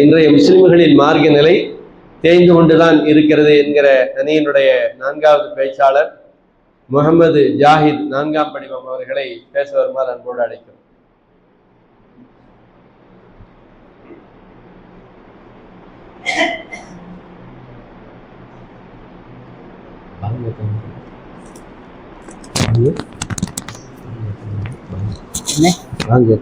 இன்றைய முஸ்லிம்களின் மார்க்க நிலை தேய்ந்து கொண்டுதான் இருக்கிறது என்கிற அணியினுடைய நான்காவது பேச்சாளர் முகமது ஜாஹித் நான்காம் படிவம் அவர்களை பேச வருமாறு அன்போடு அழைக்கும் வாங்க.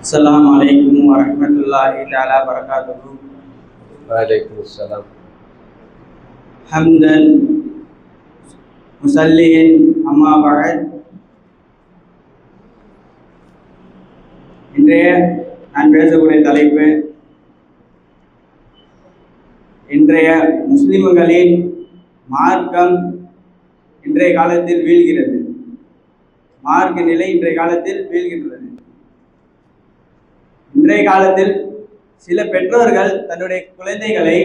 அஸ்லாம் வலைக்கும் வரமத்துல்லாஹி தாலா வரகாத்துஹு வலைக்கும் அஸ்ஸலாம் ஹம்தன் முசல்லியின் அம்மா பகத் இன்றைய நான் பேசக்கூடிய தலைப்பு இன்றைய முஸ்லிம்களின் மார்க்கம் இன்றைய காலத்தில் வீழ்கிறது. மார்க்க நிலை இன்றைய காலத்தில் வீழ்கின்றது. இன்றைய காலத்தில் சில பெற்றோர்கள் தன்னுடைய குழந்தைகளை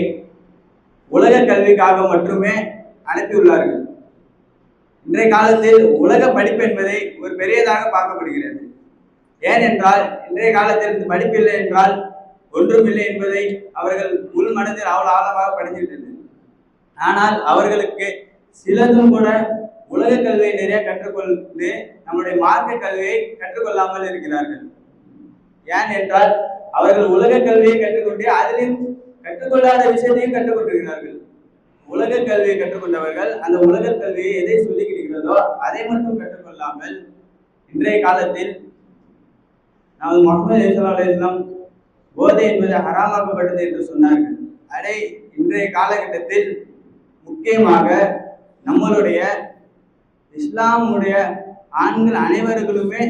உலக கல்விக்காக மட்டுமே அனுப்பியுள்ளார்கள். இன்றைய காலத்தில் உலக படிப்பு என்பதை ஒரு பெரியதாக பார்க்கப்படுகிறது. ஏனென்றால் இன்றைய காலத்தில் இந்த படிப்பு இல்லை என்றால் ஒன்றுமில்லை என்பதை அவர்கள் உள் மனதில் அவ்வளவு ஆழமாக படித்துவிட்டது ஆனால் அவர்களுக்கு சிலதும் கூட உலக கல்வியை நிறைய கற்றுக்கொண்டு நம்முடைய மார்க்க கல்வியை கற்றுக்கொள்ளாமல் இருக்கிறார்கள். ஏன் என்றால் அவர்கள் உலக கல்வியை கற்றுக்கொண்டு அதிலும் கற்றுக்கொள்ளாத விஷயத்தையும் கற்றுக்கொண்டிருக்கிறார்கள். உலக கல்வியை கற்றுக்கொண்டவர்கள் அந்த உலக கல்வியை எதை சொல்லிக் அதை மட்டும் கற்றுக்கொள்ளாமல் இன்றைய காலத்தில் நமது முகமது இஸ்லாம் போதை என்பது ஹராமாக்கப்பட்டது என்று சொன்னார்கள். அதை இன்றைய காலகட்டத்தில் முக்கியமாக நம்மளுடைய இஸ்லாமுடைய ஆண்கள் அனைவர்களுமே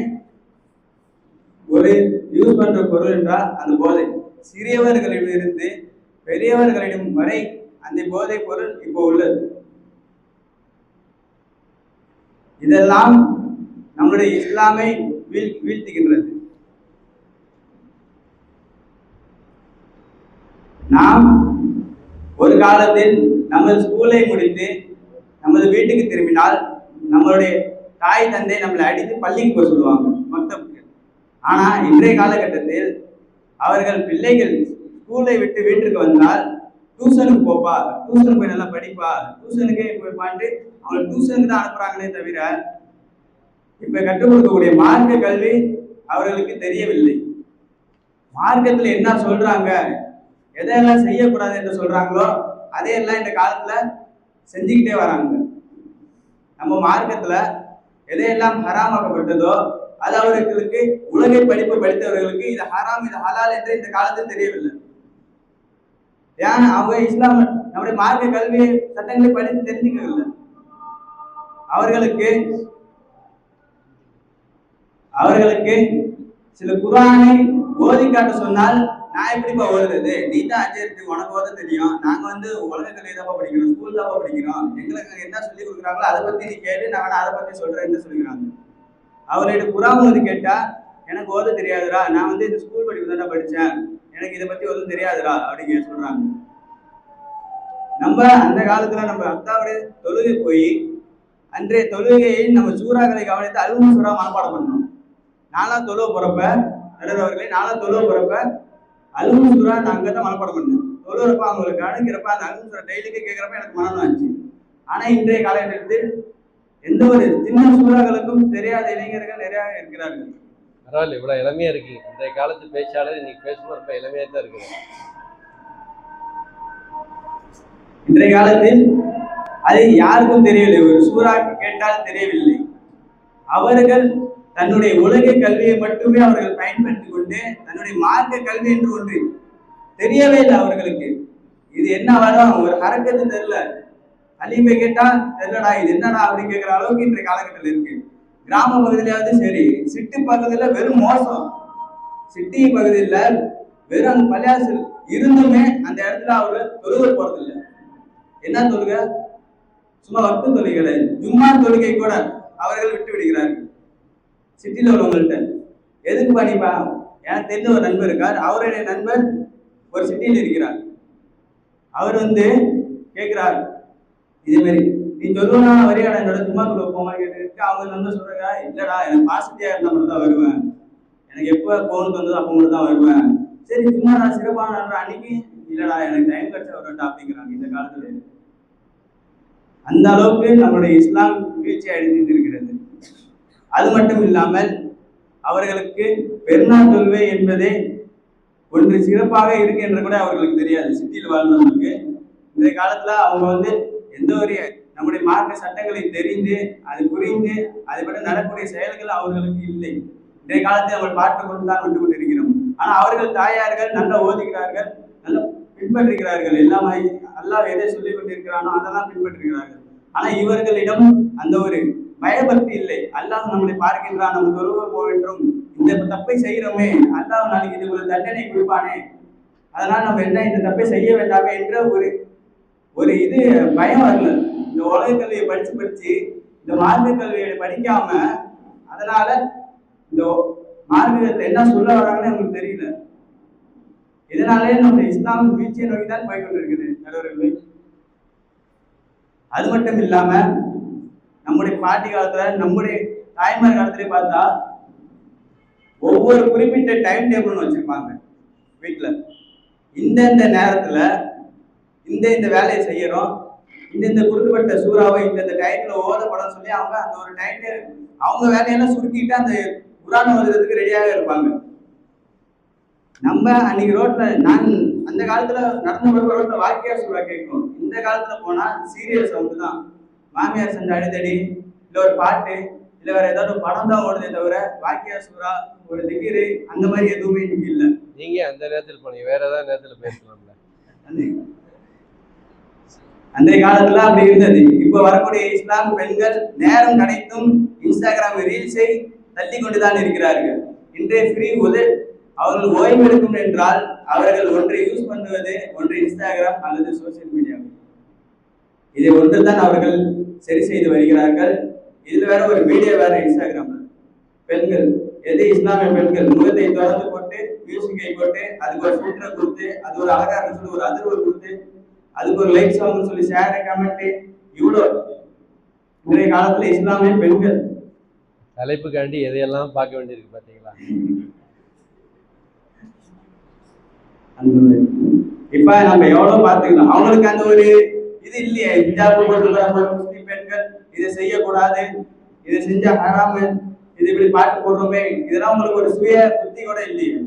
ஒரு யூஸ் பண்ற பொருள் என்றால் அந்த போதை. சிறியவர்களிடமிருந்து பெரியவர்களிடம் வரை அந்த போதை பொருள் இப்போ உள்ளது. இதெல்லாம் நம்முடைய இஸ்லாமை வீழ் வீழ்த்துகின்றது. நாம் ஒரு காலத்தில் நமது ஸ்கூலை முடித்து நமது வீட்டுக்கு திரும்பினால் நம்மளுடைய தாய் தந்தை நம்மளை அடித்து பள்ளிக்கு போக சொல்லுவாங்க மொத்தம். ஆனா இன்றைய காலகட்டத்தில் அவர்கள் பிள்ளைகள் ஸ்கூலை விட்டு வீட்டுக்கு வந்தால் டியூஷனுக்கு போப்பா டியூஷன் போய் நல்லா படிப்பா டியூஷனுக்கே போய் பாட்டு அவங்க டியூஷனுக்கு தான் அனுப்புறாங்களே தவிர இப்ப கற்றுக் கொடுக்கக்கூடிய மார்க்க கல்வி அவர்களுக்கு தெரியவில்லை. மார்க்கத்துல என்ன சொல்றாங்க? எதையெல்லாம் செய்யக்கூடாது என்று சொல்றாங்களோ அதையெல்லாம் இந்த காலத்துல செஞ்சுக்கிட்டே வராங்க. நம்ம மார்க்கத்துல எதையெல்லாம் ஹராமாக்கப்பட்டதோ அது அவர்களுக்கு உலகை படிப்பு படித்தவர்களுக்கு இது ஹராம் இது ஹலால் என்று இந்த காலத்தில் தெரியவில்லை. ஏன்? அவங்க இஸ்லாம் நம்முடைய மார்க்க கல்வி சட்டங்களை படித்து தெரிஞ்சுக்கவில்லை. அவர்களுக்கு அவர்களுக்கு சில குரானை ஓதி காட்ட சொன்னால் நான் எப்படிப்பா ஓடுறது நீ தான் அஞ்சு உனக்கு ஓத தெரியும். நாங்க வந்து உலக கல்வி தான் படிக்கிறோம். ஸ்கூல் தான் படிக்கிறோம். எங்களுக்கு என்ன சொல்லி கொடுக்குறாங்களோ அதை பத்தி நீ கேட்டு நான் வேணா அதை பத்தி சொல்றேன்னு சொல்லிக்கிறாங்க. அவர்கிட்ட குரான் வந்து கேட்டா எனக்கு ஓத தெரியாதுடா. நான் வந்து இந்த ஸ்கூல் படிப்பு தானே படிச்சேன். எனக்கு இதை பத்தி ஒன்றும் தெரியாதுடா. அப்படிங்க சொல்றாங்க. நம்ம அந்த காலத்துல நம்ம அத்தாவுடைய தொழுகை போய் அன்றைய தொழுகையை நம்ம சூறாக்களை கவனித்து அலுவலக சூறா மனப்பாடம் பண்ணணும். நாலாம் தொழுவ போறப்ப நடுறவர்களே நாலாம் தொழுவ போறப்ப சூறா நான் அங்கே தான் மனப்பாடம் பண்ணேன். தொழுறப்ப அவங்களுக்கு அணுகிறப்ப அந்த சூறா டெய்லிக்கு கேட்குறப்ப எனக்கு மனம் ஆச்சு. ஆனா இன்றைய காலகட்டத்தில் எந்த ஒரு சின்ன சூறாக்களுக்கும் தெரியாத இளைஞர்கள் நிறைய இருக்கிறார்கள். பரவாயில்ல இவ்வளவு இளமையா இருக்கீங்க இன்றைய காலத்து பேச்சாளர் இன்னைக்கு பேசும்போது ரொம்ப இளமையா தான் இருக்குது. இன்றைய காலத்தில் அது யாருக்கும் தெரியவில்லை. ஒரு சூறா கேட்டால் தெரியவில்லை. அவர்கள் தன்னுடைய உலக கல்வியை மட்டுமே அவர்கள் பயன்படுத்திக் கொண்டு தன்னுடைய மார்க்க கல்வி என்று ஒன்று தெரியவே இல்லை அவர்களுக்கு. இது என்ன வரும்? ஒரு ஹரக்கத்து தெரியல. அலிமை கேட்டா தெரியலடா இது என்னடா அப்படின்னு கேட்கிற அளவுக்கு இன்றைய காலகட்டத்தில் இருக்கு. கிராம பகுதியிலாவது சரி சிட்டி பகுதியில வெறும் மோசம். சிட்டி பகுதியில் வெறும் அந்த பள்ளியாசு இருந்துமே அந்த இடத்துல அவங்க தொழுக போறது இல்லை என்ன தொழுகை? சும்மா வக்து தொழுகைகளை. ஜும்மா தொழுகை கூட அவர்கள் விட்டு விடுகிறார்கள் சிட்டியில் உள்ளவங்கள்ட்ட எதுக்கு பண்ணிப்பா எனக்கு தெரிஞ்ச ஒரு நண்பர் இருக்கார். அவருடைய நண்பர் ஒரு சிட்டியில் இருக்கிறார். அவர் வந்து கேட்குறார் இதேமாரி நீ சொல்லுவனா வரையா என்னோட சும்மா சொல்ல போமா கேட்டு அவங்க நண்பர் சொல்றாங்க இல்லடா எனக்கு பாசிட்டிவா இருந்தா மட்டும் தான் வருவேன். எனக்கு எப்போ போகணும்னு வந்ததோ அப்போ மட்டும் தான் வருவேன். சரி சும்மா நான் சிறப்பான நண்பர்? அன்னைக்கு இல்லடா எனக்கு டைம் கிடைச்சா வரட்டா அப்படிங்கிறாங்க இந்த காலத்துல. அந்த அளவுக்கு நம்மளுடைய இஸ்லாம் வீழ்ச்சி அடைந்து இருக்கிறது. அது மட்டும் இல்லாமல் அவர்களுக்கு பெருநாள் தொழுவை என்பதே ஒன்று சிறப்பாக இருக்கு என்று கூட அவர்களுக்கு தெரியாது. சிட்டியில் வாழ்ந்தவங்களுக்கு. இந்த காலத்துல அவங்க வந்து எந்த ஒரு நம்முடைய மார்க்க சட்டங்களை தெரிந்து அது புரிந்து அதுபடி நடக்கூடிய செயல்கள் அவர்களுக்கு இல்லை. இன்றைய காலத்தில் அவர்கள் பார்த்து கொண்டுதான் விட்டு கொண்டிருக்கிறோம். ஆனா அவர்கள் தாயார்கள் நல்லா ஓதுகிறார்கள் நல்லா பின்பற்றுகிறார்கள். எல்லாம் அல்லாஹ் எதை சொல்லிக் கொண்டிருக்கிறானோ அதெல்லாம் பின்பற்றுகிறார்கள். ஆனா இவர்களிடம் அந்த ஒரு பயபக்தி இல்லை. அல்லாஹ் நம்மளை பார்க்கின்றான் நம்ம தொழுவ போகின்றோம். இந்த தப்பை செய்கிறோமே. அல்லாஹ் நாளைக்கு இதுக்குள்ள ஒரு தண்டனை கொடுப்பானே. அதனால நம்ம என்ன இந்த தப்பை செய்ய வேண்டாமே என்ற ஒரு ஒரு இது பயம் வரல. இந்த உலக கல்வியை படிச்சு படிச்சு இந்த மார்க்க கல்வியை படிக்காம அதனால இந்த மார்க்கத்தில் என்ன சொல்ல வராங்கன்னு நமக்கு தெரியல. இதனாலே நம்ம இஸ்லாம் வீழ்ச்சியை நோக்கி தான் போய் கொண்டிருக்குது நடுவர்களே அது மட்டும் இல்லாம நம்முடைய பாட்டி காலத்துல நம்முடைய தாய்மார் காலத்திலே பார்த்தா ஒவ்வொரு குறிப்பிட்ட டைம் டேபிள்னு வச்சிருப்பாங்க வீட்டுல இந்தந்த நேரத்துல இந்த இந்த வேலையை செய்யறோம் இந்த இந்த கொடுக்கப்பட்ட சூறாவை இந்த இந்த ஓதப்படும் சொல்லி அவங்க அந்த ஒரு டைம் அவங்க வேலையெல்லாம் சுருக்கிட்டு அந்த குரான் வருதுக்கு ரெடியாக இருப்பாங்க. நம்ம அன்னைக்கு ரோட்ல நான் அந்த காலத்துல நடந்து போற ரோட்ல வாக்கியா சூறா கேட்கும். இந்த காலத்துல போனா சீரியல் சவுண்டு தான். மாமியார் செஞ்ச அடிதடி இல்ல ஒரு பாட்டு இல்ல வேற ஏதாவது ஒரு படம் தான் ஓடுதே தவிர வாக்கியா சூறா ஒரு திகிரு அந்த மாதிரி எதுவுமே இன்னைக்கு இல்லை. நீங்க அந்த நேரத்தில் போனீங்க. வேற ஏதாவது நேரத்தில் பேசலாம்ல. அந்த- காலத்துல அப்படி இருந்தது. இப்ப வரக்கூடிய இஸ்லாம் பெண்கள் நேரம் கிடைத்தும் இன்ஸ்டாகிராம் ரீல்ஸை தள்ளி கொண்டுதான் இருக்கிறார்கள். இன்றைய ஃப்ரீ உத அவர்கள் ஓய்வெடுக்கும் என்றால் அவர்கள் ஒன்றை யூஸ் பண்ணுவது ஒன்று இன்ஸ்டாகிராம் அல்லது சோசியல் மீடியா இதை ஒன்று தான் அவர்கள் சரி செய்து வருகிறார்கள். இதுல வேற ஒரு வீடியோ வேற இன்ஸ்டாகிராம்ல பெண்கள் எது இஸ்லாமிய பெண்கள் முகத்தை திறந்து போட்டு மியூசிக்கை போட்டு அதுக்கு ஒரு ஃபில்டரை கொடுத்து அது ஒரு அழகா சொல்லி ஒரு அதிர்வு கொடுத்து அதுக்கு ஒரு லைக் சாங்னு சொல்லி ஷேர் கமெண்ட் இவ்வளோ இன்றைய காலத்துல இஸ்லாமிய பெண்கள். தலைப்புக்காண்டி எதையெல்லாம் பார்க்க வேண்டியிருக்கு ஒரு இப்ப நம்ம எவ்வளவு பார்த்துக்கலாம் அவங்களுக்கு அந்த ஒரு இது இல்லையே. முஸ்லிம் பெண்கள் இதை செய்யக்கூடாது இதை செஞ்சா ஹராமு இது இப்படி பாட்டு போடுறோமே இதெல்லாம் உங்களுக்கு ஒரு சுய புத்தி கூட இல்லையே.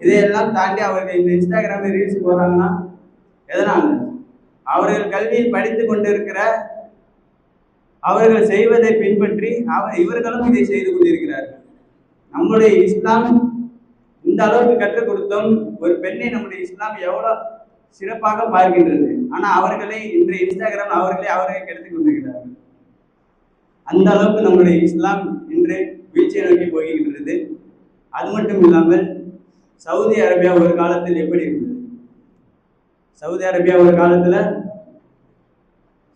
இதையெல்லாம் தாண்டி அவர்கள் இந்த இன்ஸ்டாகிராம் ரீல்ஸ் போடுறாங்கன்னா எதனால? அவர்கள் கல்வியில் படித்து கொண்டிருக்கிற அவர்கள் செய்வதை பின்பற்றி அவர் இவர்களும் இதை செய்து கொண்டிருக்கிறார்கள். நம்முடைய இஸ்லாம் இந்த அளவுக்கு கற்றுக் கொடுத்தோம் ஒரு பெண்ணை நம்முடைய இஸ்லாம் எவ்வளவு சிறப்பாக பார்க்கின்றது. ஆனா அவர்களை இன்றைய இன்ஸ்டாகிராம் அவர்களே அவர்களை கெடுத்துக் கொண்டிருக்கிறார்கள். அந்த அளவுக்கு நம்முடைய இஸ்லாம் இன்று வீழ்ச்சியை நோக்கி போய்கின்றது அது மட்டும் இல்லாமல் சவுதி அரேபியா ஒரு காலத்தில் எப்படி இருந்தது? சவுதி அரேபியா ஒரு காலத்தில்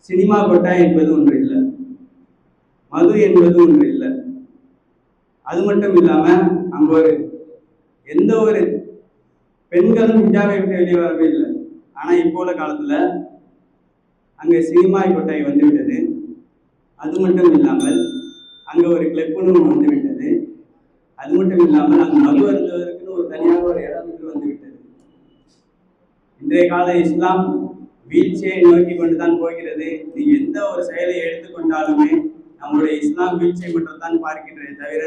சினிமா கொட்டா என்பது ஒன்று இல்லை. மது என்பது ஒன்று இல்லை. அது மட்டும் இல்லாமல் அங்கே ஒரு எந்த ஒரு பெண்களும் இந்தியாவை விட்டு வெளியே வரவே இல்லை. ஆனால் இப்போ உள்ள காலத்தில் அங்கே சினிமா கொட்டாய் வந்துவிட்டது. அது மட்டும் இல்லாமல் அங்க ஒரு கிளப்புன்னு வந்து விட்டது அது மட்டும் இல்லாமல் அங்கு மது அருந்துவதற்குன்னு ஒரு தனியாக ஒரு இடம் என்று வந்து விட்டது இன்றைய கால இஸ்லாம் வீழ்ச்சியை நோக்கி கொண்டுதான் போகிறது. நீ எந்த ஒரு செயலை எடுத்துக்கொண்டாலுமே நம்முடைய இஸ்லாம் வீழ்ச்சியை மட்டும் தான் பார்க்கின்றதே தவிர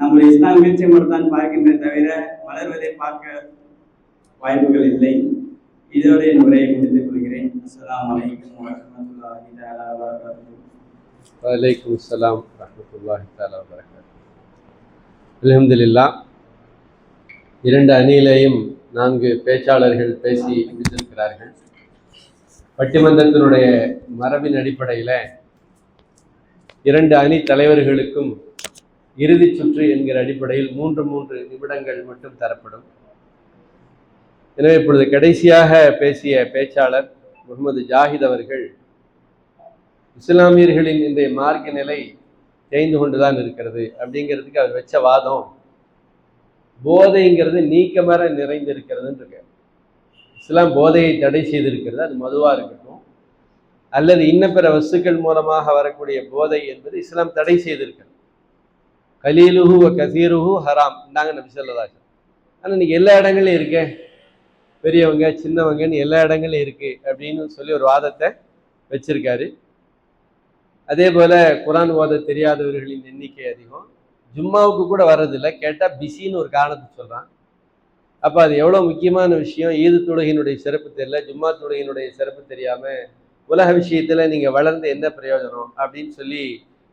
நம்முடைய இஸ்லாம் வீழ்ச்சியை மட்டும் தான் பார்க்கின்றே தவிர வளர்வதை பார்க்க வாய்ப்புகள் இல்லை. இதோட என் உரையை முடித்துக் கொள்கிறேன் அஸ்லாம் அலைக்கும் வரஹ்மத்துல்லாஹி தஆலா வபரகாத்துஹு வலைக்கும் அஸ்ஸலாம் ரஹமத்துல்லாஹி தாலா வரகாத்து அல்ஹம்துலில்லா இரண்டு அணியிலேயும் நான்கு பேச்சாளர்கள் பேசி முடித்திருக்கிறார்கள். பட்டிமன்றத்தினுடைய மரபின் அடிப்படையில் இரண்டு அணி தலைவர்களுக்கும் இறுதி சுற்று என்கிற அடிப்படையில் மூன்று மூன்று நிமிடங்கள் மட்டும் தரப்படும். எனவே இப்பொழுது கடைசியாக பேசிய பேச்சாளர் முகமது ஜாஹித் அவர்கள் இஸ்லாமியர்களின் இன்றைய மார்க்க நிலை தேய்ந்து கொண்டுதான் இருக்கிறது அப்படிங்கிறதுக்கு அவர் வச்ச வாதம் போதைங்கிறது நீக்கமர நிறைந்திருக்கிறதுன்னு இருக்க இஸ்லாம் போதையை தடை செய்திருக்கிறது அது மதுவாக இருக்கட்டும் அல்லது இன்ன பிற வஸ்துக்கள் மூலமாக வரக்கூடிய போதை என்பது இஸ்லாம் தடை செய்திருக்கிறது. கலீலுஹு வ கசீருஹு ஹராம் இந்தாங்க நபி சொல்லதாச்சு ஆனால் இன்னைக்கு எல்லா இடங்களையும் இருக்கேன் பெரியவங்க சின்னவங்கன்னு எல்லா இடங்களும் இருக்குது அப்படின்னு சொல்லி ஒரு வாதத்தை வச்சிருக்காரு. அதே போல் குரான் ஓத தெரியாதவர்களின் எண்ணிக்கை அதிகம். ஜும்மாவுக்கு கூட வர்றதில்லை கேட்டால் பிஸின்னு ஒரு காரணத்தை சொல்கிறான் அப்போ அது எவ்வளோ முக்கியமான விஷயம்? ஈது தொழுகையினுடைய சிறப்பு தெரியல ஜும்மா தொழுகையினுடைய சிறப்பு தெரியாமல் உலக விஷயத்தில் நீங்கள் வளர்ந்து என்ன பிரயோஜனம் அப்படின்னு சொல்லி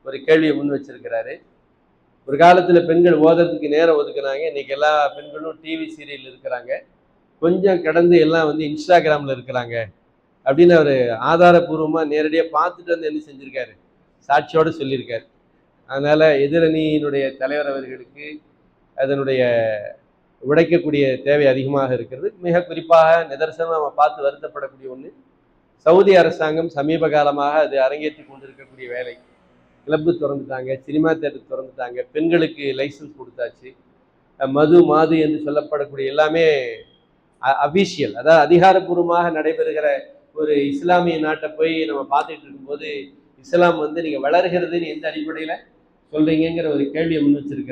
ஒரு கேள்வியை முன் வச்சிருக்கிறாரு. ஒரு காலத்தில் பெண்கள் ஓதுறதுக்கு நேரம் ஒதுக்குனாங்க இன்றைக்கி எல்லா பெண்களும் டிவி சீரியல் இருக்கிறாங்க. கொஞ்சம் கடந்து எல்லாம் வந்து இன்ஸ்டாகிராமில் இருக்கிறாங்க. அப்படின்னு அவர் ஆதாரபூர்வமாக நேரடியாக பார்த்துட்டு வந்து என்ன செஞ்சுருக்காரு? சாட்சியோடு சொல்லியிருக்காரு. அதனால் எதிரணியினுடைய தலைவர் அவர்களுக்கு அதனுடைய உடைக்கக்கூடிய தேவை அதிகமாக இருக்கிறது. மிக குறிப்பாக நிதர்சனம் நம்ம பார்த்து வருத்தப்படக்கூடிய ஒன்று சவுதி அரசாங்கம் சமீப காலமாக அது அரங்கேற்றி கொண்டிருக்கக்கூடிய வேலை. கிளப்பு திறந்துட்டாங்க சினிமா தேட்டர் திறந்துட்டாங்க பெண்களுக்கு லைசன்ஸ் கொடுத்தாச்சு. மது மாது என்று சொல்லப்படக்கூடிய எல்லாமே அபிஷியல். அதாவது அதிகாரப்பூர்வமாக நடைபெறுகிற ஒரு இஸ்லாமிய நாட்டை போய் நம்ம பார்த்துட்டு இருக்கும்போது இஸ்லாம் வந்து நீங்கள் வளர்கிறதுன்னு எந்த அடிப்படையில் சொல்றீங்கங்கிற ஒரு கேள்வியை முன் வச்சிருக்கிறேன்.